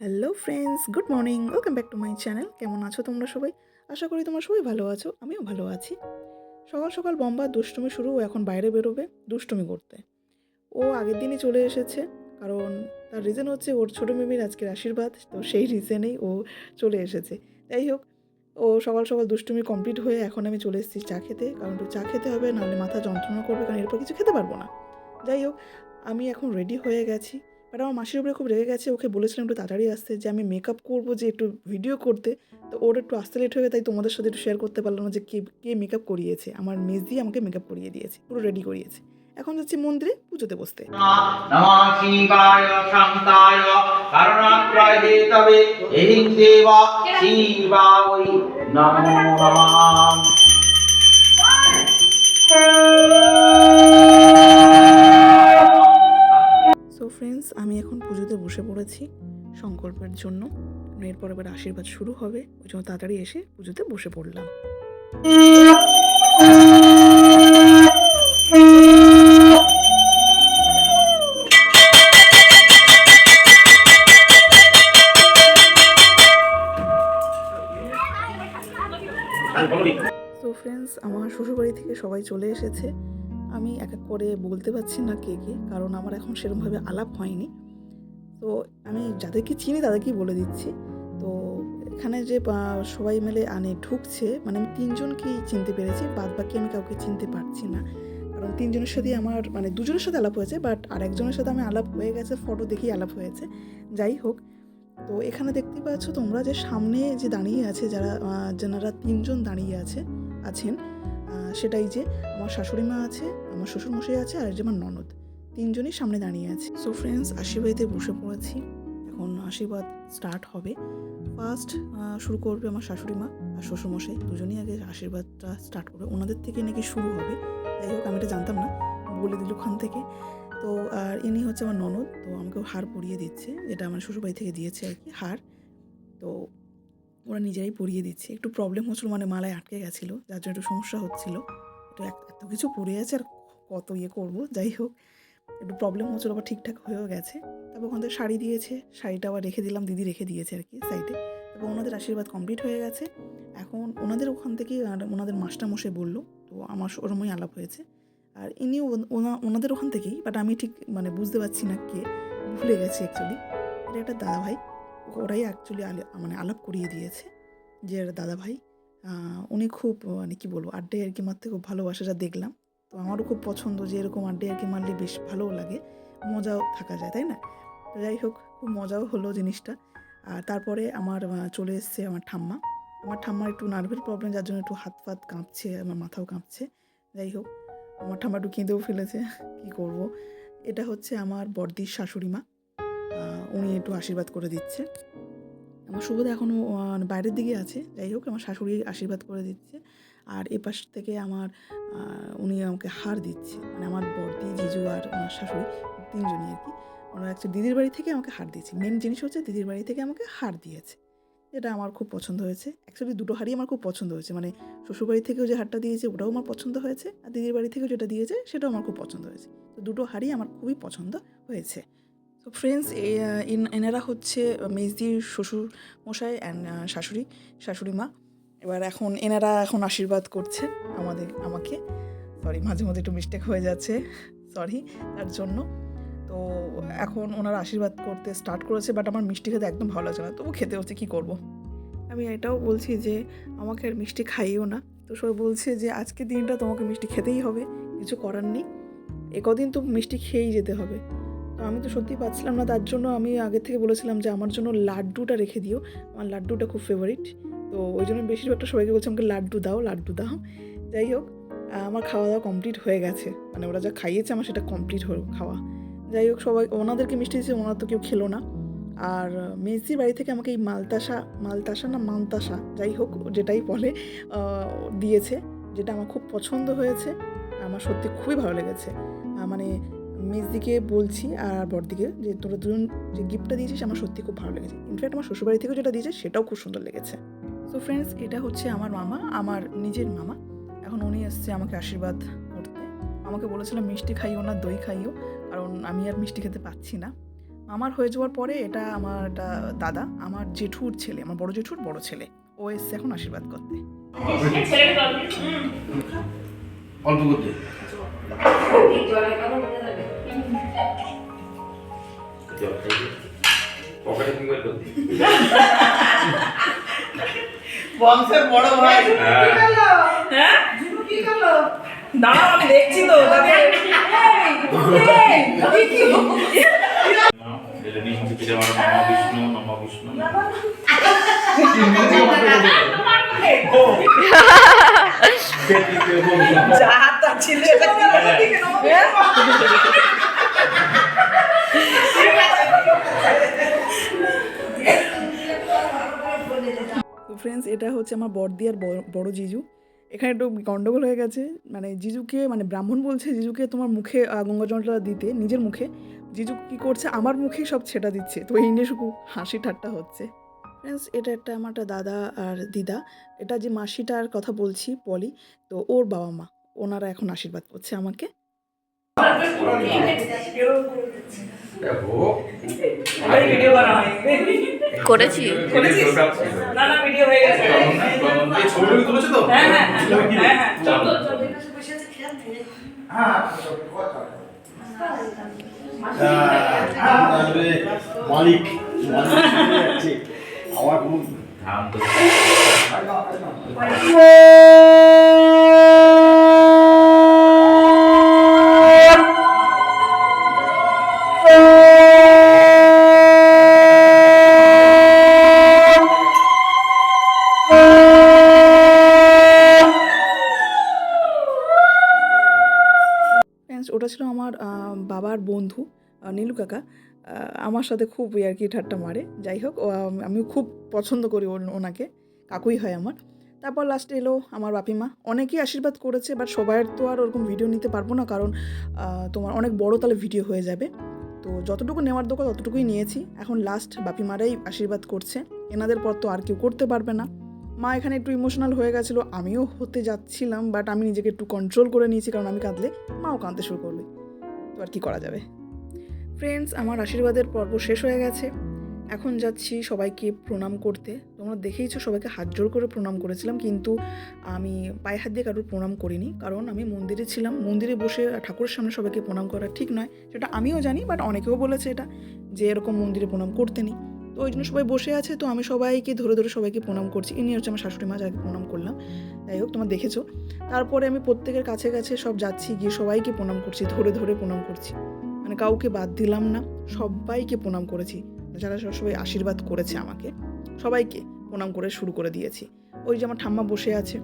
Hello friends good morning welcome back to my channel কেমন আছো তোমরা সবাই? আশা করি তোমরা সবাই ভালো আছো। আমিও ভালো আছি। সকাল সকাল বম্বা দুষ্টুমি শুরু, ও এখন বাইরে বেরোবে দুষ্টুমি করতে। ও আগের দিনই চলে এসেছে, কারণ তার রিজন হচ্ছে ওর ছোটো মেমির আজকের আশীর্বাদ, তো সেই রিজনেই ও চলে এসেছে। যাই হোক, ও সকাল সকাল দুষ্টুমি কমপ্লিট হয়ে এখন আমি চলে এসেছি চা খেতে, কারণ একটু চা খেতে হবে, নাহলে মাথা যন্ত্রণা করবে, কারণ এরপর কিছু খেতে পারব না। যাই হোক, আমি এখন রেডি হয়ে গেছি। বাট আমার মাসির উপরে খুব রেগে গেছে, ওকে বলেছিলাম একটু তাড়াতাড়ি আসতে যে আমি মেকআপ করব, যে একটু ভিডিও করতে। তো ওর একটু আসতে লেট হয়ে তাই তোমাদের সাথে একটু শেয়ার করতে পারলাম না যে কে কে মেকআপ করিয়েছে। আমার মেজ দিয়ে আমাকে মেকআপ করিয়ে দিয়েছে, পুরো রেডি করিয়েছে। এখন যাচ্ছি মন্দিরে, পুজোতে বসতে। নমঃ। ফ্রেন্ডস আমি এখন পুজোতে বসে পড়েছি সংকল্পের জন্য। এরপর এবার আশীর্বাদ শুরু হবে, ওই জন্য তাড়াতাড়ি এসে পুজোতে বসে পড়লাম। সো ফ্রেন্ডস আমার শ্বশুরবাড়ি থেকে সবাই চলে এসেছে। আমি এক এক করে বলতে পারছি না কে কে, কারণ আমার এখন সেরকমভাবে আলাপ হয়নি। তো আমি যাদেরকে চিনি তাদেরকেই বলে দিচ্ছি। তো এখানে যে সবাই মিলে আনে ঢুকছে মানে আমি তিনজনকেই চিনতে পেরেছি বাদ বাকি আমি কাউকে চিনতে পারছি না। কারণ তিনজনের সাথেই আমার মানে দুজনের সাথে আলাপ হয়েছে, বাট আরেকজনের সাথে আমি আলাপ হয়ে গেছে, ফটো দেখেই আলাপ হয়েছে। যাই হোক, তো এখানে দেখতে পাচ্ছ তোমরা যে সামনে যে দাঁড়িয়ে আছে, যারা যেনারা তিনজন দাঁড়িয়ে আছে, আছেন সেটাই যে আমার শাশুড়ি মা আছে, আমার শ্বশুরমশাই আছে আর যে আমার ননদ। তিনজনই সামনে দাঁড়িয়ে আছে। সো ফ্রেন্ডস আশীর্বাদে বসে পড়েছি। এখন আশীর্বাদ স্টার্ট হবে। ফার্স্ট শুরু করবে আমার শাশুড়ি মা আর শ্বশুরমশাই। দুজনই আগে আশীর্বাদটা স্টার্ট করবে। ওনাদের থেকে নাকি শুরু হবে। যাই হোক, আমি এটা জানতাম না। বলে দিল ওখান থেকে। তো, আর ইনি হচ্ছে আমার ননদ। তো আমাকে হার পরিয়ে দিচ্ছে। যেটা আমার শ্বশুরবাড়ি থেকে দিয়েছে আর কি, হার। তো ওরা নিজেরাই পরিয়ে দিচ্ছে। একটু প্রবলেম হচ্ছিল মানে মালায় আটকে গেছিল, যার জন্য একটু সমস্যা হচ্ছিল। তো এক- এত কিছু পড়ে আছে আর কত ইয়ে করব, যাই হোক। একটু প্রবলেম হচ্ছিল, আবার ঠিকঠাক হয়েও গেছে। তারপর ওখান থেকে শাড়ি দিয়েছে, শাড়িটা আবার রেখে দিলাম, দিদি রেখে দিয়েছে আর কি সাইডে তারপর ওনাদের আশীর্বাদ কমপ্লিট হয়ে গেছে। এখন ওনাদের ওখান থেকে ওনাদের মাস্টারমশাই বলল, তো আমার ওরমই আলাপ হয়েছে। আর ইনিও ওনাদের ওখান থেকেই বাট আমি ঠিক মানে বুঝতে পারছি না কে। ভুলে গেছি অ্যাকচুয়ালি এটা একটা দাদা ভাই ওরাই অ্যাকচুয়ালি মানে আলাপ করিয়ে দিয়েছে যে দাদা ভাই উনি খুব মানে কী বলব আড্ডায় আর কি মারতে খুব ভালোবাসে, যা দেখলাম। তো আমারও খুব পছন্দ যে, এরকম আড্ডায় আর কি মারলে বেশ ভালোও লাগে, মজাও থাকা যায়, তাই না? তো যাই হোক, খুব মজাও হলো জিনিসটা। আর তারপরে আমার চলে এসছে আমার ঠাম্মা। আমার ঠাম্মার একটু নার্ভের প্রবলেম যার জন্য একটু হাত ফাত কাঁপছে, আমার মাথাও কাঁপছে। যাই হোক, আমার ঠাম্মা একটু কেঁদেও ফেলেছে, কী করব? এটা হচ্ছে আমার বর্দির শাশুড়ি মা। উনি একটু আশীর্বাদ করে দিচ্ছে। আমার শুভদা এখনও বাইরের দিকে আছে। যাই হোক, আমার শাশুড়ি আশীর্বাদ করে দিচ্ছে। আর এ পাশ থেকে আমার উনি আমাকে হার দিচ্ছে। মানে আমার বর্দি জিজু আর আমার শাশুড়ি তিনজনই আর কি। ওনারা একটু দিদির বাড়ি থেকে আমাকে হার দিয়েছে। মেন জিনিস হচ্ছে দিদির বাড়ি থেকে আমাকে হার দিয়েছে। যেটা আমার খুব পছন্দ হয়েছে। অ্যাকচুয়ালি দুটো হারই আমার খুব পছন্দ হয়েছে। মানে শ্বশুরবাড়ি থেকেও যে হারটা দিয়েছে, ওটাও আমার পছন্দ হয়েছে। আর দিদির বাড়ি থেকেও যেটা দিয়েছে, সেটাও আমার খুব পছন্দ হয়েছে। তো দুটো হারই আমার খুবই পছন্দ হয়েছে। তো ফ্রেন্ডস এনারা হচ্ছে মেজদির শ্বশুর মশাই অ্যান্ড শাশুড়ি শাশুড়ি মা। এবার এখন এনারা এখন আশীর্বাদ করছে আমাদের, আমাকে। সরি মাঝে মাঝে একটু মিস্টেক হয়ে যাচ্ছে। সরি তার জন্য। তো, এখন ওনারা আশীর্বাদ করতে স্টার্ট করেছে বাট আমার মিষ্টি খেতে একদম ভালো লাগছে না। তবু খেতে হচ্ছে, কী করব। আমি এটাও বলছি যে, আমাকে আর মিষ্টি খাইও না। তো সবাই বলছে যে, আজকের দিনটা তোমাকে মিষ্টি খেতেই হবে। কিছু করার নেই। এ কদিন তো মিষ্টি খেয়েই যেতে হবে। আমি তো সত্যিই পাচ্ছিলাম না, তার জন্য আমি আগে থেকে বলেছিলাম যে আমার জন্য লাড্ডুটা রেখে দিও। আমার লাড্ডুটা খুব ফেভারিট তো ওই জন্য বেশিরভাগটা সবাইকে বলছি আমাকে লাড্ডু দাও লাড্ডু দাও। যাই হোক আমার খাওয়া দাওয়া কমপ্লিট হয়ে গেছে। মানে ওরা যা খাইয়েছে আমার সেটা কমপ্লিট হলো খাওয়া। যাই হোক, সবাই, ওনাদেরকে মিষ্টি দিয়েছে, ওনারা তো কেউ খেলো না। আর মেসির বাড়ি থেকে আমাকে এই মালতাসা মালতাসা না মালতাসা যাই হোক, যেটাই বলে দিয়েছে। যেটা আমার খুব পছন্দ হয়েছে। আমার সত্যি খুবই ভালো লেগেছে। মানে মেজদিকে বলছি আর বড়দিকে যে তোরা দুজন যে গিফটটা দিয়েছিস আমার সত্যি খুব ভালো লেগেছে। ইনফ্যাক্ট আমার শ্বশুরবাড়ি থেকেও যেটা দিয়েছে সেটাও খুব সুন্দর লেগেছে। সো ফ্রেন্ডস এটা হচ্ছে আমার মামা আমার নিজের মামা। এখন উনি এসছে আমাকে আশীর্বাদ করতে। আমাকে বলেছিলাম মিষ্টি খাইও না দই খাইও। কারণ আমি আর মিষ্টি খেতে পাচ্ছি না। আমার হয়ে যাওয়ার পরে এটা আমার একটা দাদা আমার জেঠুর ছেলে আমার বড় জেঠুর বড় ছেলে। ও এসছে এখন আশীর্বাদ করতে। অল্প করতে। পকেটে বংশের বড় ভাই। হ্যাঁ। কি করল দাঁড়াও আমি দেখছি তো তাকে বিষ্ণু নমঃ বিষ্ণু যা হাতটা ছিল এটা কি হ্যাঁ? তো ফ্রেন্ডস এটা হচ্ছে আমার বড়দি আর বড়- জিজু। এখানে একটু গন্ডগোল হয়ে গেছে। মানে জিজুকে মানে ব্রাহ্মণ বলছে জিজুকে তোমার মুখে গঙ্গা জলটা দিতে, নিজের মুখে। জিজু কি করছে? আমার মুখেই সব ছেটা দিচ্ছে। তো এই নিয়ে শুধু হাসি ঠাট্টা হচ্ছে। ফ্রেন্ডস এটা একটা আমার দাদা আর দিদা। এটা যে মাসিটার কথা বলছি, পলি, তো ওর বাবা মা। ওনারা এখন আশীর্বাদ করছে আমাকে আমার ভিডিও করা হয়নি করেছি। করেছিস না না ভিডিও হয়ে গেছে ছবিটা তুলেছো তো হ্যাঁ। হ্যাঁ। মালিক আমার ফ্রেন্ডস ওটা ছিল আমার বাবার বন্ধু নীলু কাকা। আমার সাথে খুব আর কি ঠাট্টা মারে। যাই হোক আমি খুব পছন্দ করি ওন- ওনাকে। কাকুই হয় আমার। তারপর লাস্টে এলো আমার বাপিমা। অনেকেই আশীর্বাদ করেছে বাট সবাইয়ের তো আর ওরকম ভিডিও নিতে পারব না, কারণ তোমার অনেক বড় তাহলে ভিডিও হয়ে যাবে। তো যতটুকু নেওয়ার দোকান ততটুকুই নিয়েছি। এখন লাস্ট বাপিমারাই আশীর্বাদ করছে। এনাদের পর তো আর কেউ করতে পারবে না। মা এখানে একটু ইমোশনাল হয়ে গেছিল। আমিও হতে যাচ্ছিলাম বাট আমি নিজেকে একটু কন্ট্রোল করে নিয়েছি কারণ আমি কাঁদলে মাও কাঁদতে শুরু করবে। তো আর কি করা যাবে? ফ্রেন্ডস আমার আশীর্বাদের পর্ব শেষ হয়ে গেছে। এখন যাচ্ছি সবাইকে প্রণাম করতে। তোমরা দেখেইছো সবাইকে হাত জোর করে প্রণাম করেছিলাম, কিন্তু আমি পায়ে হাত দিয়ে কারোর প্রণাম করিনি, কারণ আমি মন্দিরে ছিলাম। মন্দিরে বসে ঠাকুরের সামনে সবাইকে প্রণাম করা ঠিক নয়, সেটা আমিও জানি বাট অনেকেও বলেছে এটা, যে এরকম মন্দিরে প্রণাম করতে নেই। তো ওই জন্য সবাই বসে আছে, তো আমি সবাইকে ধরে ধরে সবাইকে প্রণাম করছি। ইনি হচ্ছে আমার শাশুড়ি মা, যাকে প্রণাম করলাম। যাই হোক, তোমরা দেখেছ। তারপরে আমি প্রত্যেকের কাছে কাছে সব যাচ্ছি, গিয়ে সবাইকে প্রণাম করছি, ধরে ধরে প্রণাম করছি। মানে কাউকে বাদ দিলাম না, সবাইকে প্রণাম করেছি। যারা সবাই আশীর্বাদ করেছে আমাকে, সবাইকে প্রণাম করে শুরু করে দিয়েছি। ওই যে আমার ঠাম্মা বসে আছে,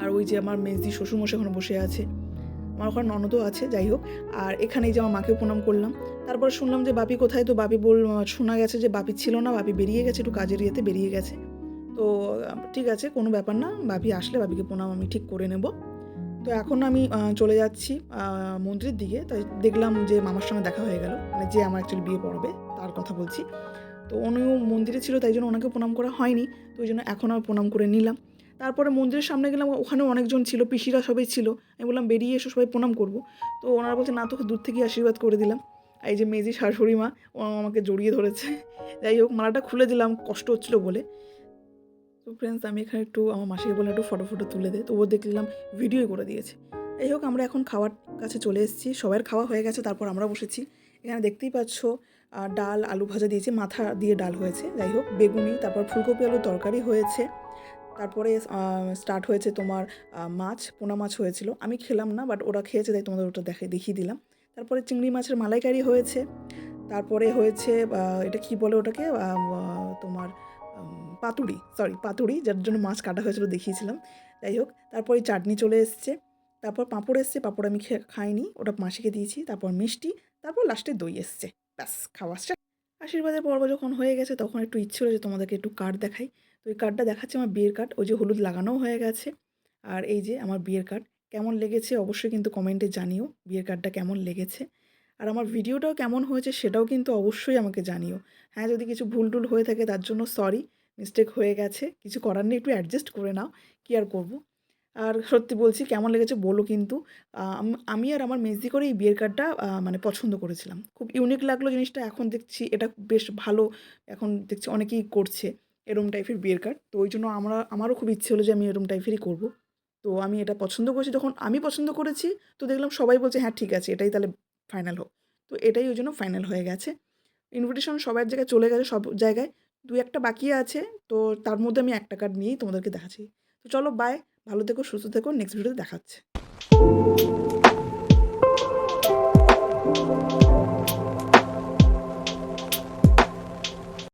আর ওই যে আমার মেজদি শ্বশুরমশাই ওখানে বসে আছে। আমার ওখানে ননদও আছে, যাই হোক। আর এখানে এই যে আমার মাকেও প্রণাম করলাম। তারপর শুনলাম যে বাপি কোথায়? তো বাপি বল শোনা গেছে যে বাপি ছিল না, বাপি বেরিয়ে গেছে, একটু কাজের ইয়েতে বেরিয়ে গেছে। তো ঠিক আছে, কোনো ব্যাপার না, বাপি আসলে বাপিকে প্রণাম আমি ঠিক করে নেব। তো এখন আমি চলে যাচ্ছি মন্দিরের দিকে। তাই দেখলাম যে মামার সঙ্গে দেখা হয়ে গেল মানে যে আমার অ্যাকচুয়ালি বিয়ে পড়বে, তার কথা বলছি। তো উনিও মন্দিরে ছিল, তাই জন্য ওনাকে প্রণাম করা হয়নি, তো ওই জন্য এখন আর প্রণাম করে নিলাম। তারপরে মন্দিরের সামনে গেলাম, ওখানেও অনেকজন ছিল, পিসিরা সবাই ছিল। আমি বললাম, বেরিয়ে এসো, সবাই প্রণাম করব। তো ওনারা বলছে, না, তোকে দূর থেকে আশীর্বাদ করে দিলাম। এই যে মেজি শাশুড়ি মা, ও আমাকে জড়িয়ে ধরেছে। যাই হোক, মালাটা খুলে দিলাম, কষ্ট হচ্ছিল বলে। তো ফ্রেন্ডস আমি এখানে একটু আমার মাসিকে বলে একটু ফটো ফটো তুলে দে। তো ও দেখলাম ভিডিও করে দিয়েছে। যাই হোক, আমরা এখন খাওয়ার কাছে চলে এসেছি। সবার খাওয়া হয়ে গেছে, তারপর আমরা বসেছি। এখানে দেখতেই পাচ্ছ ডাল, আলু ভাজা দিয়েছে, মাথা দিয়ে ডাল হয়েছে। যাই হোক, বেগুনি, তারপর ফুলকপি আলু তরকারি হয়েছে। তারপরে স্টার্ট হয়েছে তোমার মাছ, পোনা মাছ হয়েছিল। আমি খেলাম না বাট ওরা খেয়েছে, তাই তোমাদের ওটা দেখে দেখিয়ে দিলাম। তারপরে চিংড়ি মাছের মালাইকারি হয়েছে। তারপরে হয়েছে এটা কি বলে ওটাকে? তোমার পাতুড়ি। সরি পাতুড়ি, যার জন্য মাছ কাটা হয়েছিল দেখিয়েছিলাম। যাই হোক, তারপরে চাটনি চলে এসছে। তারপর পাঁপড় এসছে, পাঁপড় আমি খাইনি, ওটা মাসিকে দিয়েছি। তারপর মিষ্টি, তারপর লাস্টে দই এসছে। ব্যাস, খাওয়া। আশীর্বাদের পর্ব যখন হয়ে গেছে, তখন একটু ইচ্ছে হলো যে তোমাদেরকে একটু কার্ড দেখাই। তো এই কার্ডটা দেখাচ্ছে আমার বিয়ের কার্ড, ওই যে হলুদ লাগানোও হয়ে গেছে। আর এই যে আমার বিয়ের কার্ড কেমন লেগেছে অবশ্যই কিন্তু কমেন্টে জানিও, বিয়ের কার্ডটা কেমন লেগেছে। আর আমার ভিডিওটাও কেমন হয়েছে সেটাও কিন্তু অবশ্যই আমাকে জানিও। হ্যাঁ যদি কিছু ভুল টুল হয়ে থাকে তার জন্য সরি মিস্টেক হয়ে গেছে, কিছু করার নেই, একটু অ্যাডজাস্ট করে নাও, কি আর করব? আর সত্যি বলছি, কেমন লেগেছে বলো কিন্তু, আমি আর আমার মেজি করে এই বিয়ের কার্ডটা মানে পছন্দ করেছিলাম। খুব ইউনিক লাগল জিনিসটা, এখন দেখছি এটা বেশ ভালো, এখন দেখছি অনেকেই করছে এরম টাইপের বিয়ের কার্ড তো ওই জন্য আমরা, আমারও খুব ইচ্ছে হলো যে আমি এরম টাইপেরই করব। তো আমি এটা পছন্দ করেছি। যখন আমি পছন্দ করেছি, তো দেখলাম সবাই বলছে হ্যাঁ ঠিক আছে, এটাই তাহলে ফাইনাল হোক। তো এটাই ওই জন্য ফাইনাল হয়ে গেছে। ইনভিটেশন সবার জায়গায় চলে গেছে, সব জায়গায়। দু একটা বাকি আছে, তো তার মধ্যে আমি একটা কার্ড নিয়েই তোমাদেরকে দেখাচ্ছি। তো চলো বাই ভালো থেকো, সুস্থ থেকো নেক্সট ভিডিওতে দেখাচ্ছে।